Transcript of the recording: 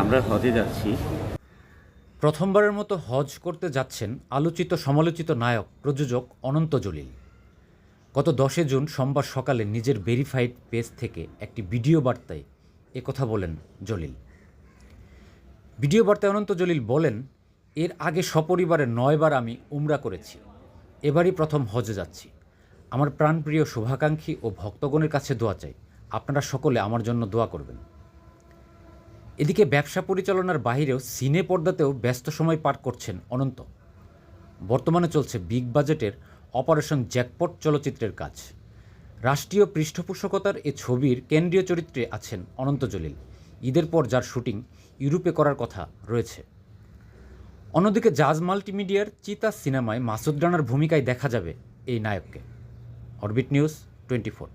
আমরা হজে যাচ্ছি। প্রথমবারের মতো হজ করতে যাচ্ছেন আলোচিত সমালোচিত নায়ক, প্রযোজক অনন্ত জলিল। গত দশে জুন সোমবার সকালে নিজের ভেরিফাইড পেজ থেকে একটি ভিডিও বার্তায় একথা বলেন জলিল। ভিডিও বার্তায় অনন্ত জলিল বলেন, এর আগে সপরিবারে নয়বার আমি উমরা করেছি। এবারই প্রথম হজে যাচ্ছি। আমার প্রাণপ্রিয় শুভাকাঙ্ক্ষী ও ভক্তগণের কাছে দোয়া চাই। আপনারা সকলে আমার জন্য দোয়া করবেন। এদিকে ব্যবসা পরিচালনার বাইরেও সিনে পর্দাতেও ব্যস্ত সময় পার করছেন অনন্ত। বর্তমানে চলছে বিগ বাজেটের অপারেশন জ্যাকপট চলচ্চিত্রের কাজ। রাষ্ট্রীয় পৃষ্ঠপোষকতার এ ছবির কেন্দ্রীয় চরিত্রে আছেন অনন্ত জলিল। ঈদের পর যার শুটিং ইউরোপে করার কথা রয়েছে। অন্যদিকে জাজ মাল্টিমিডিয়ার চিতা সিনেমায় মাসুদ রানার ভূমিকায় দেখা যাবে এই নায়ককে। Orbit news twenty four.